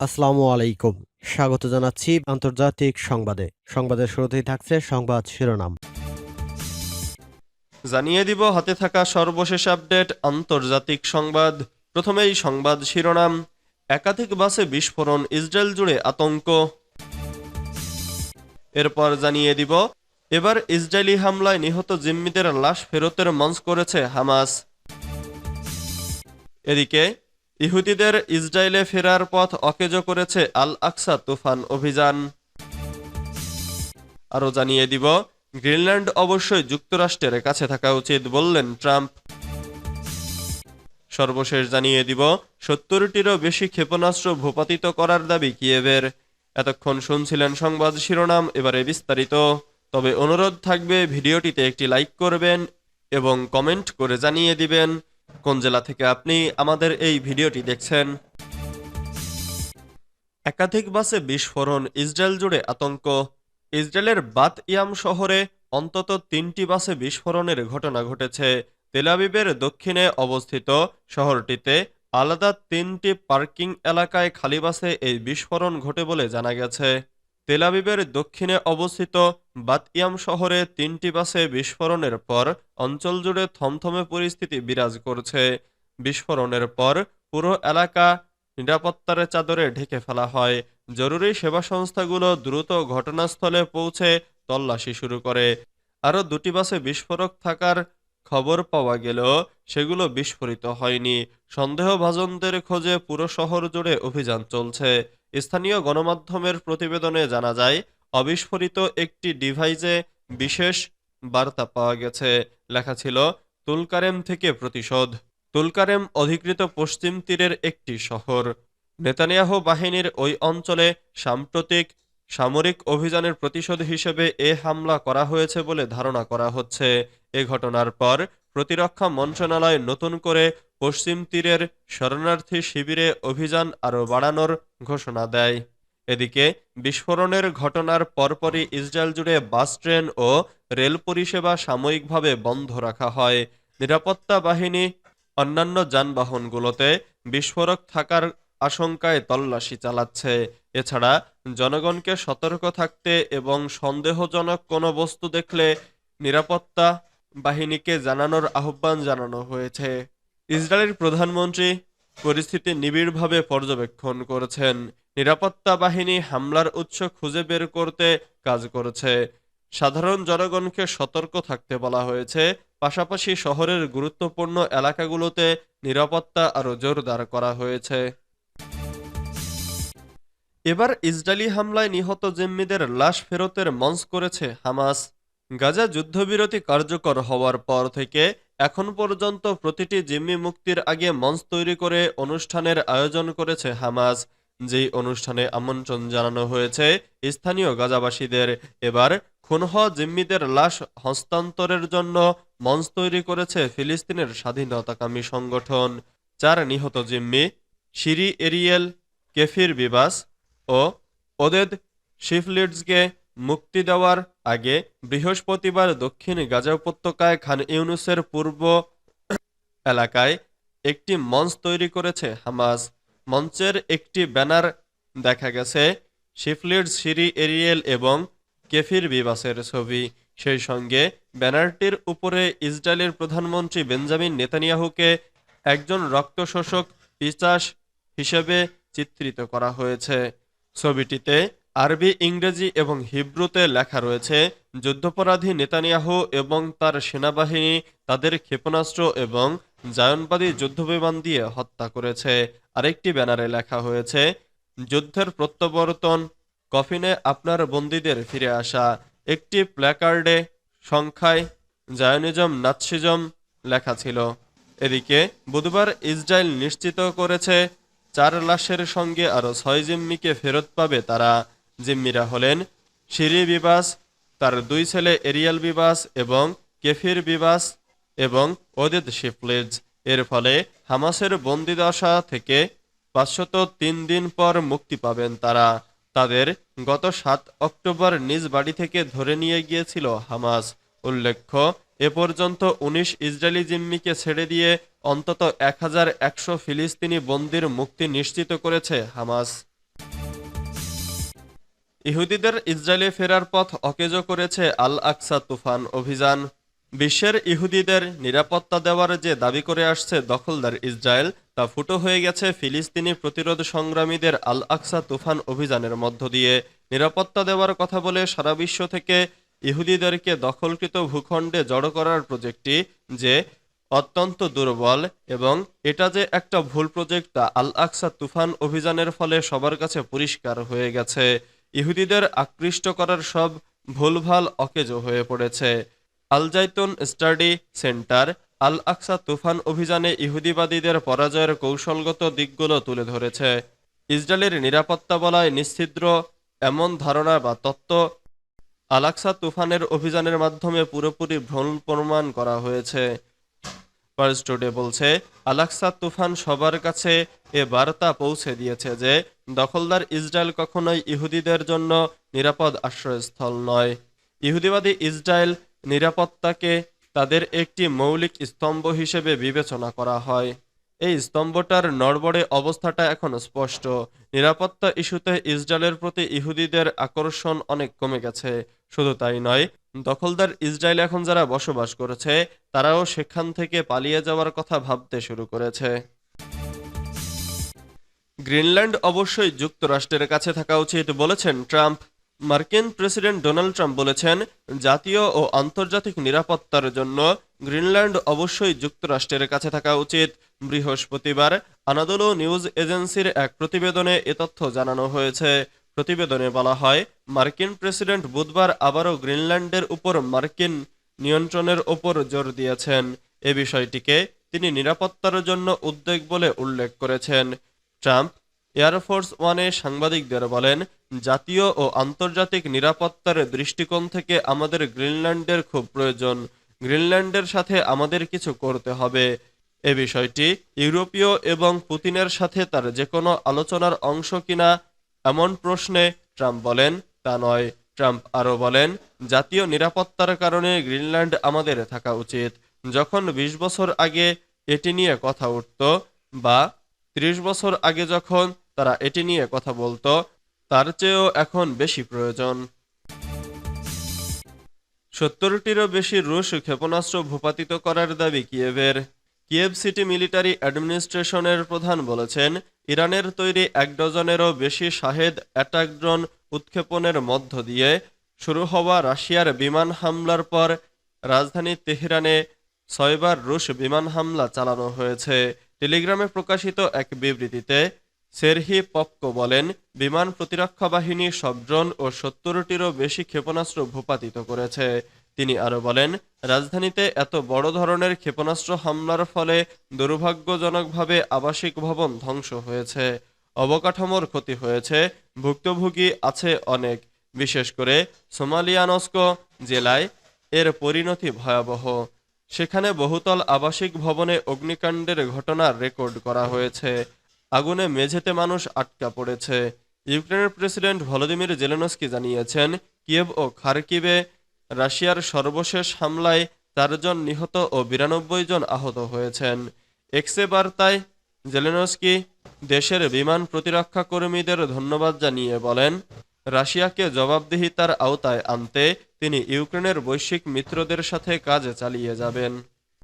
আসসালামু আলাইকুম। স্বাগত জানাচ্ছি আন্তর্জাতিক সংবাদে। সংবাদের শুরুতেই থাকছে সংবাদ শিরোনাম। জানিয়ে দিব, হাতে থাকা সর্বশেষ আপডেট, আন্তর্জাতিক সংবাদ। প্রথমেই সংবাদ শিরোনাম, একাধিক বাসে বিস্ফোরণ, ইসরায়েল জুড়ে আতঙ্ক। এরপর জানিয়ে দিব, এবার ইসরায়েলি হামলায় নিহত জিম্মিদের লাশ ফেরতের মঞ্চ করেছে হামাস। এদিকে ইহুদিদের ইসরায়েলে ফেরার পথ অকেজো করেছে আল আকসা তুফান অভিযান। আরও জানিয়ে দিব, গ্রিনল্যান্ড অবশ্যই যুক্তরাষ্ট্রের কাছে থাকা উচিত বললেন ট্রাম্প। সর্বশেষ জানিয়ে দিব, সত্তরটিরও বেশি ক্ষেপণাস্ত্র ভূপাতিত করার দাবি কিয়েভের। এতক্ষণ শুনছিলেন সংবাদ শিরোনাম, এবারে বিস্তারিত। তবে অনুরোধ থাকবে, ভিডিওটিতে একটি লাইক করবেন এবং কমেন্ট করে জানিয়ে দিবেন। কোন জেলা থেকে আপনি আমাদের এই ভিডিওটি দেখছেন? একাধিক বাসে বিস্ফোরণ, ইসরায়েল জুড়ে আতঙ্ক। ইসরায়েলের বাত ইয়াম শহরে অন্তত তিনটি বাসে বিস্ফোরণের ঘটনা ঘটেছে। তেলাবিবের দক্ষিণে অবস্থিত শহরটিতে আলাদা তিনটি পার্কিং এলাকায় খালি বাসে এই বিস্ফোরণ ঘটে বলে জানা গেছে। তেলাবিবের দক্ষিণে অবস্থিত বাতিয়াম শহরে তিনটি বাসে বিস্ফোরণের পর অঞ্চল জুড়ে থমথমে পরিস্থিতি বিরাজ করছে। বিস্ফোরণের পর পুরো এলাকা নিরাপত্তার চাদরে ঢেকে ফেলা হয়। জরুরি সেবা সংস্থাগুলো দ্রুত ঘটনাস্থলে পৌঁছে তল্লাশি শুরু করে। আরও দুটি বাসে বিস্ফোরক থাকার খবর পাওয়া গেলেও সেগুলো বিস্ফোরিত হয়নি। সন্দেহভাজনদের খোঁজে পুরো শহর জুড়ে অভিযান চলছে। স্থানীয় গণমাধ্যমের প্রতিবেদনে জানা যায়, অবিস্ফোরিত একটি ডিভাইসে বিশেষ বার্তা পাওয়া গেছে। লেখা ছিল, তুলকারেম থেকে প্রতিশোধ। তুলকারেম অধিকৃত পশ্চিম তীরের একটি শহর। নেতানিয়াহ বাহিনীর ওই অঞ্চলে সাম্প্রতিক সামরিক অভিযানের প্রতিশোধ হিসেবে এ হামলা করা হয়েছে বলে ধারণা করা হচ্ছে। এ ঘটনার পর প্রতিরক্ষা মন্ত্রণালয় নতুন করে পশ্চিম তীরের শরণার্থী শিবিরে অভিযান আরও বাড়ানোর ঘোষণা দেয়। এদিকে, বিস্ফোরণের ঘটনার পরপরই ইসরায়েল জুড়ে বাস, ট্রেন ও রেল পরিষেবা সাময়িকভাবে বন্ধ রাখা হয়। নিরাপত্তা বাহিনী অন্যান্য যানবাহনগুলোতে বিস্ফোরক থাকার আশঙ্কায় তল্লাশি চালাচ্ছে। এছাড়া জনগণকে সতর্ক থাকতে এবং সন্দেহজনক কোনো বস্তু দেখলে নিরাপত্তা বাহিনীকে জানানোর আহ্বান জানানো হয়েছে। ইসরায়েলের প্রধানমন্ত্রী পরিস্থিতি নিবিড়ভাবে পর্যবেক্ষণ করেছেন। নিরাপত্তা বাহিনী হামলার উৎস খুঁজে বের করতে কাজ করেছে। সাধারণ জনগণকে সতর্ক থাকতে বলা হয়েছে। পাশাপাশি শহরের গুরুত্বপূর্ণ এলাকাগুলোতে নিরাপত্তা আরও জোরদার করা হয়েছে। এবার ইসরায়েলি হামলায় নিহত জিম্মিদের লাশ ফেরতের মঞ্চ করেছে হামাস। গাজা যুদ্ধবিরতি কার্যকর হওয়ার পর থেকে এখন পর্যন্ত প্রতিটি জিম্মি মুক্তির আগে মঞ্চ তৈরি করে অনুষ্ঠানের আয়োজন করেছে হামাস। যেই অনুষ্ঠানে আমন্ত্রণ জানানো হয়েছে স্থানীয় গাজাবাসীদের। এবার খুন হওয়া জিম্মিদের লাশ হস্তান্তরের জন্য মঞ্চ তৈরি করেছে ফিলিস্তিনের স্বাধীনতাকামী সংগঠন। চার নিহত জিম্মি সিরি এরিয়েল, কেফির বিবাস ও ওদেদ শিফলিডসকে মুক্তি দেওয়ার আগে বৃহস্পতিবার দক্ষিণ গাজা উপত্যকায় খান ইউনুসের পূর্ব এলাকায় একটি মঞ্চ তৈরি করেছে হামাস। মঞ্চের একটি ব্যানার দেখা গেছে, শিফলিডস সিরি এরিয়েল এবং কেফির বিবাসের ছবি। সেই সঙ্গে ব্যানারটির উপরে ইসরায়েলের প্রধানমন্ত্রী বেঞ্জামিন নেতানিয়াহুকে একজন রক্তশোষক পিচাস হিসেবে চিত্রিত করা হয়েছে। ছবিটিতে আরবি, ইংরেজি এবং হিব্রুতে লেখা রয়েছে, যুদ্ধপরাধী নেতানিয়াহু এবং তার সেনাবাহিনী তাদের ক্ষেপণাস্ত্র এবং জায়নবাদী যুদ্ধবিমান দিয়ে হত্যা করেছে। আরেকটি ব্যানারে লেখা হয়েছে, যুদ্ধের প্রত্যাবর্তন, কফিনে আপনার বন্দীদের ফিরে আসা, একটি প্ল্যাকার্ডে সংখ্যায় জায়নিজম, নাৎসিজম লেখা ছিল। এদিকে বুধবার ইসরায়েল নিশ্চিত করেছে চার লাশের সঙ্গে আরও ছয় জিম্মিকে ফেরত পাবে তারা। জিম্মিরা হলেন শিরি বিবাস, তার দুই ছেলে এরিয়াল বিবাস এবং কেফির বিবাস এবং ওদেদ শিফলেজ। এর ফলে হামাসের বন্দিদশা থেকে পাঁচশত তিন দিন পর মুক্তি পাবেন তারা। তাদের গত সাত অক্টোবর নিজ বাড়ি থেকে ধরে নিয়ে গিয়েছিল হামাস। উল্লেখ্য এ পর্যন্ত উনিশ ইসরায়েলি জিম্মিকে ছেড়ে দিয়ে অন্তত এক হাজার একশো ফিলিস্তিনি বন্দির মুক্তি নিশ্চিত করেছে হামাস। ইহুদিদের ইসরায়েলে ফেরার পথ অকেজো করেছে আল আকসা তুফান অভিযান। বিশ্বের ইহুদিদের নিরাপত্তা দেওয়ার যে দাবি করে আসছে দখলদার ইসরায়েল, তা ফুটো হয়ে গেছে ফিলিস্তিনি প্রতিরোধ সংগ্রামীদের আল আকসা তুফান অভিযানের মধ্য দিয়ে। নিরাপত্তা দেওয়ার কথা বলে সারা বিশ্ব থেকে ইহুদিদেরকে দখলকৃত ভূখণ্ডে জড়ো করার প্রজেক্টটি যে অত্যন্ত দুর্বল এবং এটা যে একটা ভুল প্রজেক্ট তা আল আকসা তুফান অভিযানের ফলে সবার কাছে পরিষ্কার হয়ে গেছে। ইহুদিদের আকৃষ্ট করার সব ভুলভাল অকেজো হয়ে পড়েছে। আল জাইতুন স্টাডি সেন্টার আল আকসা তুফান অভিযানে ইহুদিবাদীদের পরাজয়ের কৌশলগত দিকগুলো তুলে ধরেছে। ইসরায়েলের নিরাপত্তা বলায় নিশ্ছিদ্র এমন ধারণা বা তত্ত্ব আলাক্সা তুফানের অভিযানের মাধ্যমে পুরোপুরি ভ্রমণ প্রমাণ করা হয়েছে। ফার্স্ট টুডে বলছে, আলাক্সা তুফান সবার কাছে এ বার্তা পৌঁছে দিয়েছে যে, দখলদার ইসরায়েল কখনোই ইহুদিদের জন্য নিরাপদ আশ্রয়স্থল নয়। ইহুদিবাদী ইসরায়েল নিরাপত্তাকে তাদের একটি মৌলিক স্তম্ভ হিসেবে বিবেচনা করা হয়। এই স্তম্ভটার নড়বড়ে অবস্থাটা এখন স্পষ্ট। নিরাপত্তা ইস্যুতে ইসরায়েলের প্রতি ইহুদিদের আকর্ষণ অনেক কমে গেছে। শুধু তাই নয়, দখলদার ইসরায়েল এখন যারা বসবাস করেছে, তারাও সেখান থেকে পালিয়ে যাওয়ার কথা ভাবতে শুরু করেছে। গ্রিনল্যান্ড অবশ্যই যুক্তরাষ্ট্রের কাছে থাকা উচিত বলেছেন ট্রাম্প। মার্কিন প্রেসিডেন্ট ডোনাল্ড ট্রাম্প বলেছেন, জাতীয় ও আন্তর্জাতিক নিরাপত্তার জন্য গ্রিনল্যান্ড অবশ্যই যুক্তরাষ্ট্রের কাছে থাকা উচিত। বৃহস্পতিবার আনাদোলো নিউজ এজেন্সির এক প্রতিবেদনে এ তথ্য জানানো হয়েছে। প্রতিবেদনে বলা হয়, মার্কিন প্রেসিডেন্ট বুধবার আবারও গ্রিনল্যান্ডের উপর মার্কিন নিয়ন্ত্রণের ওপর জোর দিয়েছেন। এ বিষয়টিকে তিনি নিরাপত্তার জন্য উদ্বেগ বলে উল্লেখ করেছেন। ট্রাম্প এয়ারফোর্স ওয়ানে সাংবাদিকদের বলেন, জাতীয় ও আন্তর্জাতিক নিরাপত্তার দৃষ্টিকোণ থেকে আমাদের গ্রিনল্যান্ডের খুব প্রয়োজন। গ্রিনল্যান্ডের সাথে আমাদের কিছু করতে হবে। এ বিষয়টি ইউরোপীয় এবং পুতিনের সাথে তার যে কোনো আলোচনার অংশ কিনা এমন প্রশ্নে ট্রাম্প বলেন, তা নয়, ট্রাম্প আরও বলেন, জাতীয় নিরাপত্তার কারণে গ্রিনল্যান্ড আমাদের থাকা উচিত। যখন ২০ বছর আগে এটি নিয়ে কথা উঠত বা ত্রিশ বছর আগে যখন তারা এটি নিয়ে কথা বলতো, তার চেয়েও এখন বেশি প্রয়োজন। সত্তরটিরও বেশি রুশ ক্ষেপণাস্ত্র ভূপাতিত করার দাবি কিয়েভের। কিয়েভ সিটি মিলিটারি অ্যাডমিনিস্ট্রেশনের প্রধান বলেছেন ইরানের তৈরি এক ডজনেরও বেশি শাহেদ অ্যাটাক ড্রোন উৎক্ষেপণের মধ্য দিয়ে শুরু হওয়া রাশিয়ার বিমান হামলার পর রাজধানী তেহরানে ছয়বার রুশ বিমান হামলা চালানো হয়েছে। টেলিগ্রামে প্রকাশিত এক বিবৃতিতে সেরহি পপকো বলেন, বিমান প্রতিরক্ষা বাহিনী সব ড্রোন ও সত্তরটিরও বেশি ক্ষেপণাস্ত্র ভূপাতিত করেছে। তিনি আরও বলেন, রাজধানীতে এত বড় ধরনের ক্ষেপণাস্ত্র হামলার ফলে দুর্ভাগ্যজনকভাবে আবাসিক ভবন ধ্বংস হয়েছে। অবকাঠামোর ক্ষতি হয়েছে, ভুক্তভোগী আছে অনেক। বিশেষ করে সোমালিয়ানস্ক জেলায় এর পরিণতি ভয়াবহ। সেখানে বহুতল আবাসিক ভবনে অগ্নিকাণ্ডের ঘটনার রেকর্ড করা হয়েছে। আগুনে মেঝেতে মানুষ আটকা পড়েছে। ইউক্রেনের প্রেসিডেন্ট ভলোদিমির জেলেনস্কি জানিয়েছেন, কিয়েভ ও খারকিবে রাশিয়ার সর্বশেষ হামলায় চারজন নিহত ও বিরানব্বই জন আহত হয়েছেন। এক্সে বার্তায় জেলেনস্কি দেশের বিমান প্রতিরক্ষা কর্মীদের ধন্যবাদ জানিয়ে বলেন, রাশিয়াকে জবাবদিহিতার আওতায় আনতে তিনি ইউক্রেনের বৈশ্বিক মিত্রদের সাথে কাজ চালিয়ে যাবেন।